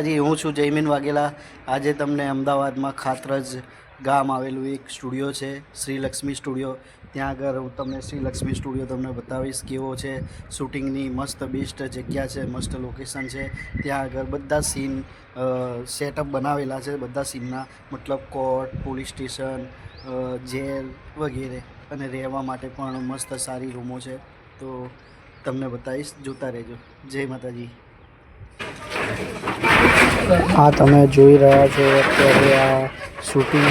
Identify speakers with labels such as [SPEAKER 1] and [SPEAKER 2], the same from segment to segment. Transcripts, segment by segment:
[SPEAKER 1] હજી હું છું જયમીન વાઘેલા. આજે તમને અમદાવાદમાં ખાતરજ ગામ આવેલું એક સ્ટુડિયો છે શ્રી લક્ષ્મી સ્ટુડિયો. ત્યાં આગળ હું તમને શ્રી લક્ષ્મી સ્ટુડિયો તમને બતાવીશ કેવો છે, શૂટિંગની મસ્ત બેસ્ટ જગ્યા છે, મસ્ત લોકેશન છે. ત્યાં આગળ બધા સીન સેટઅપ બનાવેલા છે, બધા સીનના મતલબ કોર્ટ પોલીસ સ્ટેશન જેલ વગેરે. અને રહેવા માટે પણ મસ્ત સારી રૂમો છે. તો તમને બતાવીશ, જોતા રહેજો. જય માતાજી. આ તમે જોઈ રહ્યા છો અત્યારે આ શૂટિંગ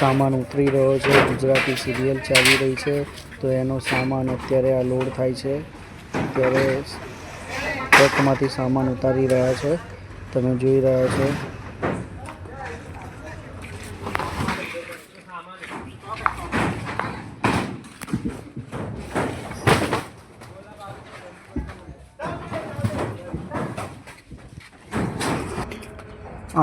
[SPEAKER 1] સામાન ઉતરી રહ્યો છે. ગુજરાતી સિરિયલ ચાલી રહી છે. તો એનો સામાન અત્યારે આ લોડ થાય છે. અત્યારે ટ્રકમાંથી સામાન ઉતારી રહ્યા છે. તમે જોઈ રહ્યા છો.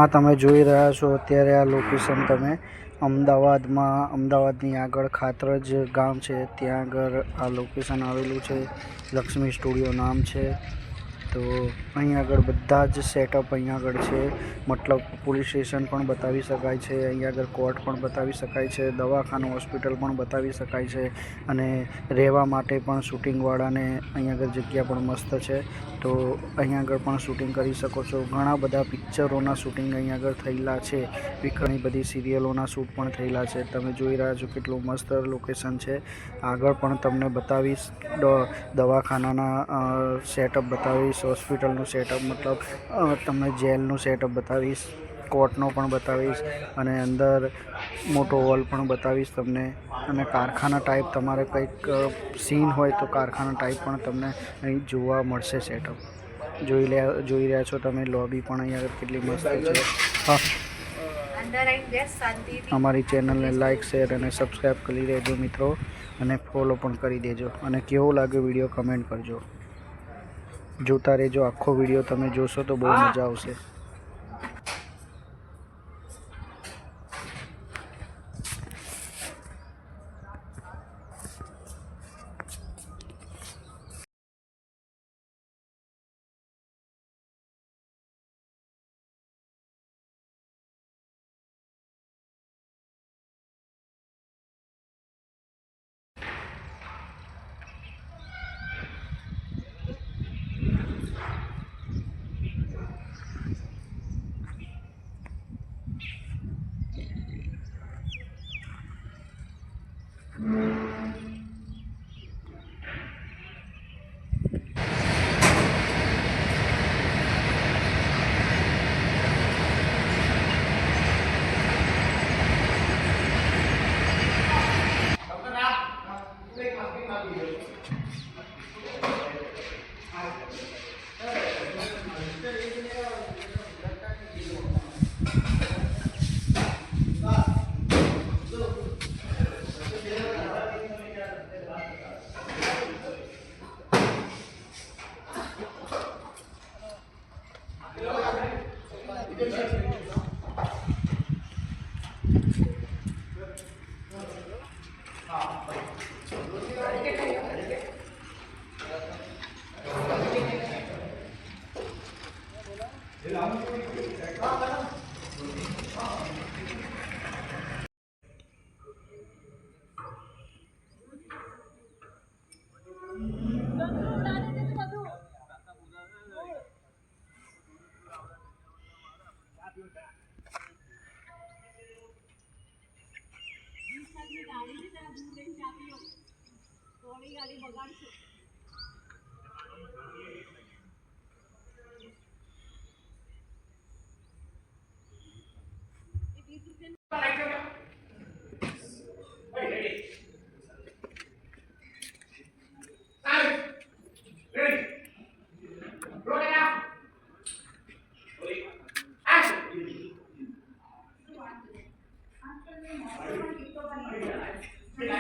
[SPEAKER 1] આ તમે જોઈ રહ્યા છો અત્યારે આ લોકેશન તમે. અમદાવાદમાં, અમદાવાદની આગળ ખાતરજ ગામ છે. ત્યાં આગળ આ લોકેશન આવેલું છે. લક્ષ્મી સ્ટુડિયો નામ છે. તો અહીં આગળ બધા જ સેટઅપ અહીં આગળ છે. મતલબ પોલીસ સ્ટેશન પણ બતાવી શકાય છે. અહીં આગળ કોર્ટ પણ બતાવી શકાય છે. દવાખાનું હોસ્પિટલ પણ બતાવી શકાય છે. અને રહેવા માટે પણ શૂટિંગવાળાને અહીં આગળ જગ્યા પણ મસ્ત છે. તો અહીં આગળ પણ શૂટિંગ કરી શકો છો. ઘણા બધા પિક્ચરોના શૂટિંગ અહીં આગળ થયેલા છે. ઘણી બધી સિરિયલોના શૂટ પણ થયેલા છે. તમે જોઈ રહ્યા છો કેટલું મસ્ત લોકેશન છે. આગળ પણ તમને બતાવીશ. દવાખાનાના સેટઅપ બતાવીશ. હોસ્પિટલનું સેટઅપ મતલબ તમને જેલનું સેટઅપ બતાવીશ, કોર્ટનો પણ બતાવીશ, અને અંદર મોટો હોલ પણ બતાવીશ તમને, અને કારખાના ટાઈપ તમારે કંઈક સીન હોય તો કારખાના ટાઈપ પણ તમને અહીં જોવા મળશે સેટઅપ જોઈ લે જોઈ રહ્યા છો તમે લોબી પણ અહીંયા કેટલી મસ્ત છે. હા. અમારી ચેનલને લાઇક શેર અને સબસ્ક્રાઈબ કરી દેજો મિત્રો, અને ફોલો પણ કરી દેજો. અને કેવો લાગ્યો વીડિયો કમેન્ટ કરજો. જોતા રહેજો. આખો વીડિયો તમે જોશો તો બહુ મજા આવશે.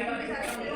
[SPEAKER 2] Gracias.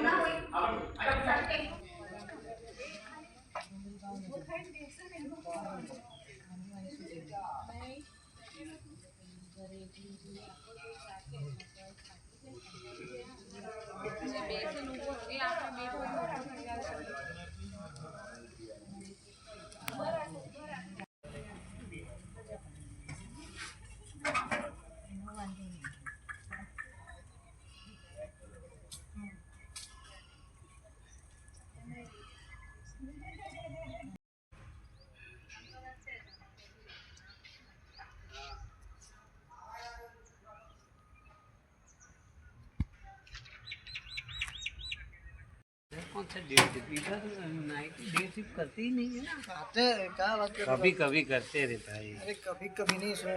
[SPEAKER 2] करते ही नहीं है ना
[SPEAKER 3] आते हैं, क्या बात कर रहे हो?
[SPEAKER 2] कभी कभी करते रहता है
[SPEAKER 3] अरे कभी कभी नहीं सुनो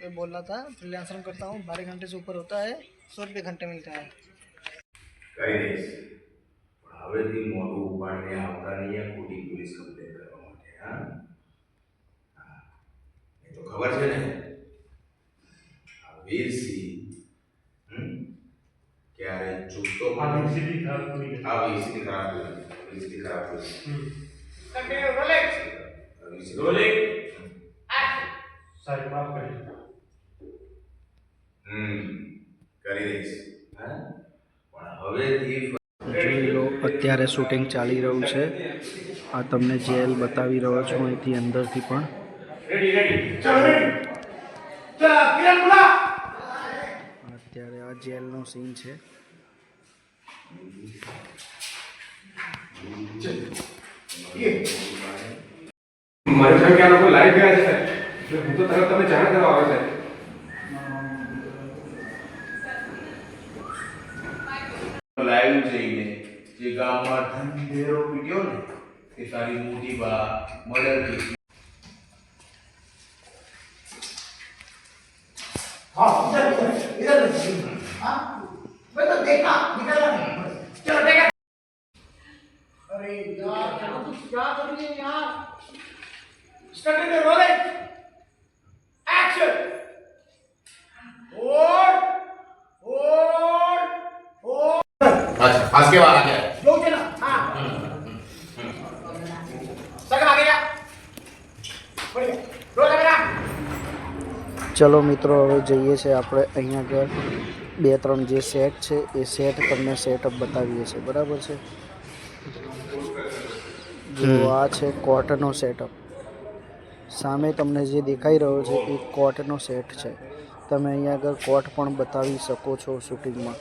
[SPEAKER 3] ये बोल रहा था फ्रीलांसर करता हूँ बारह घंटे से ऊपर होता है सौ रुपये घंटे मिलता है
[SPEAKER 4] કરી દઈશ પણ હવેથી મોટું ઉપાડીને આવતા નહીં આ ખોટી પોલીસ કમ્પ્લેન કરવા માટે હા હા. એ તો ખબર છે ને આ
[SPEAKER 5] આ વીરસિંહની ખરાબ કરી
[SPEAKER 4] આ વીરસિંહ ખરાબ કરી વીરસિંહ ખરાબ કરી વીરસિંહ-
[SPEAKER 5] રોલિંગ. સાહેબ માફ કરી
[SPEAKER 4] હમ. કરી દઈશ. હા? પણ હવેથી
[SPEAKER 1] લો અત્યારે શૂટિંગ ચાલી રહ્યું છે. આ તમને જેલ બતાવી રહ્યો છું અહીંથી અંદરથી પણ.
[SPEAKER 5] રેડી રેડી ચલો રેડી કિરણ બોલા
[SPEAKER 1] અત્યારે આ જેલનો સીન છે.
[SPEAKER 6] મારી સાહેબ કે આ લોકો લાઈવ ગયા છે એટલે હું તો તરત તમે જાણ કરવા આવે સાહેબ
[SPEAKER 4] લાઈવ જઈને જે ગામમાં ધંધેરો પીટ્યો ને, એ સારી મોટી બા મર્ડર
[SPEAKER 3] क्या तू क्या कर रही है यार स्टार्ट द रोलिंग एक्शन और और और
[SPEAKER 4] अच्छा फंस के बाहर आ गया
[SPEAKER 3] लोग देना हाँ सगला आ गया बढ़िया रोल कैमरा
[SPEAKER 1] ચલો મિત્રો હવે જઈએ છીએ આપણે અહીંયા આગળ બે ત્રણ જે સેટ છે એ સેટ તમને સેટઅપ બતાવીએ છીએ બરાબર છે જો આ છે કોટનો સેટઅપ સામે તમને જે દેખાઈ રહ્યો છે એ કોટનો સેટ છે. તમે અહીંયા આગળ કોટ પણ બતાવી શકો છો શૂટિંગમાં.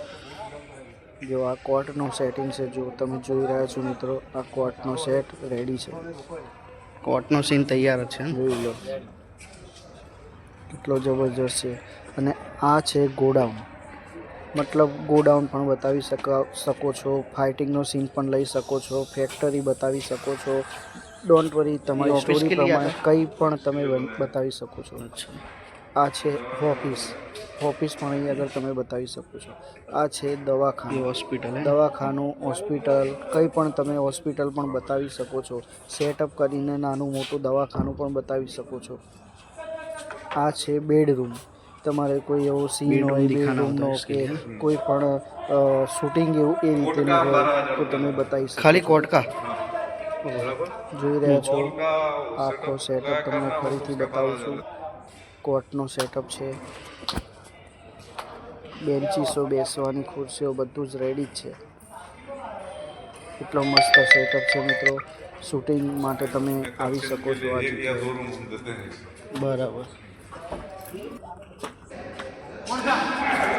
[SPEAKER 1] જો આ કોટનો સેટિંગ છે જો તમે જોઈ રહ્યા છો મિત્રો આ કોટનો સેટ રેડી છે. કોટનો સીન તૈયાર છે જોઈ લો. કેટલો જબરજસ્ત છે. અને આ છે ગોડાઉન. મતલબ ગોડાઉન પણ બતાવી શકા શકો છો. ફાઇટિંગનો સીન પણ લઈ શકો છો. ફેક્ટરી બતાવી શકો છો. ડોન્ટ વરી તમારી સ્ટોરી પ્રમાણે કંઈ પણ તમે બતાવી શકો છો. આ છે ઓફિસ ઓફિસ પણ અહીં આગળ તમે બતાવી શકો છો. આ છે દવાખાનું. હોસ્પિટલ દવાખાનું હોસ્પિટલ કંઈ પણ તમે હોસ્પિટલ પણ બતાવી શકો છો. સેટઅપ કરીને નાનું મોટું દવાખાનું પણ બતાવી શકો છો. આ છે બેડરૂમ તમારે કોઈ એવો સીન હોય બેડરૂમનો કે કોઈ પણ શૂટિંગ એવું એ રીતેનું હોય તો તમે બતાવી શકો ખાલી કોટકા? જોઈ રહ્યા છો આખો સેટઅપ તમને ફરીથી બતાવું છું. કોટનો સેટઅપ છે. બેન્ચીસો બેસવાની ખુરશીઓ બધું જ રેડી જ છે. એટલો મસ્ત સેટઅપ છે મિત્રો. શૂટિંગ માટે તમે આવી શકો છો બરાબર.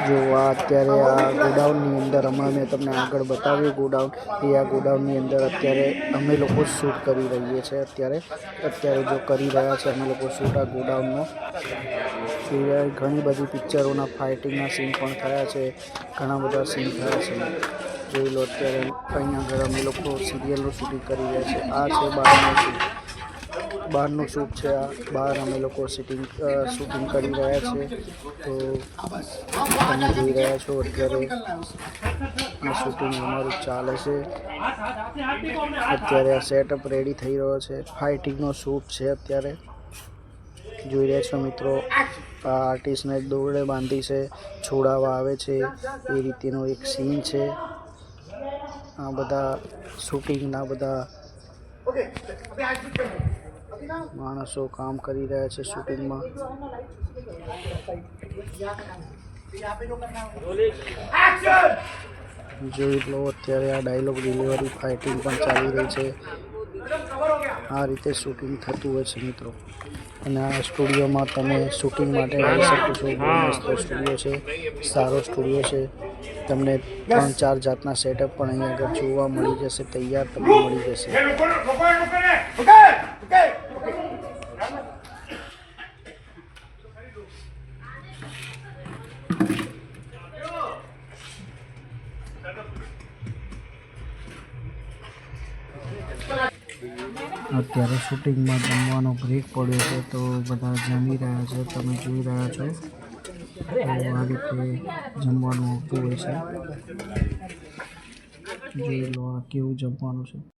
[SPEAKER 1] જો અત્યારે આ ગોડાઉનની અંદર હમણાં મેં તમને આગળ બતાવ્યું ગોડાઉન, એ આ ગોડાઉનની અંદર અત્યારે અમે લોકો શૂટ કરી રહીએ છીએ. અત્યારે અત્યારે જો કરી રહ્યા છે અમે લોકો શૂટ આ ગોડાઉનનો. સિવાય ઘણી બધી પિક્ચરોના ફાઇટિંગના સીન પણ થયા છે, ઘણા બધા સીન થયા છે. જોઈ લો અત્યારે, અહીંયા આગળ અમે લોકો સિરિયલનું શૂટિંગ કરી રહ્યા છે આ છે શૂટ બહારનું શૂટ છે આ. બહાર અમે લોકો સિટિંગ શૂટિંગ કરી રહ્યા છે. તો તમે જોઈ રહ્યા છો અત્યારે શૂટિંગ અમારું ચાલે છે. અત્યારે આ સેટઅપ રેડી થઈ રહ્યો છે. ફાઇટિંગનો શૂટ છે અત્યારે. જોઈ રહ્યા છો મિત્રો, આ આર્ટિસ્ટને દોરડે બાંધી છે, છોડાવવા આવે છે. એ રીતેનો એક સીન છે. આ બધા શૂટિંગના બધા માણસો કામ કરી રહ્યા છે શૂટિંગમાં. જોઈ લો, અત્યારે આ ડાયલોગ ડિલિવરી ફાઇટિંગ પણ ચાલી રહી છે. આ રીતે શૂટિંગ થતું હોય છે મિત્રો. અને આ સ્ટુડિયોમાં તમે શૂટિંગ માટે આવી શકો છો. બહુ મસ્ત સ્ટુડિયો છે. સારો સ્ટુડિયો છે. તમને ત્રણ ચાર જાતના સેટઅપ પણ અહીં આગળ જોવા મળી જશે. તૈયાર તમને મળી જશે. અત્યારે શૂટિંગમાં જમવાનો બ્રેક પડ્યો છે તો બધા જમી રહ્યા છે, તમે જોઈ રહ્યા છો. આ રીતે જમવાનું આવતું હોય છે. જોઈ લો આ કેવું જમવાનું છે.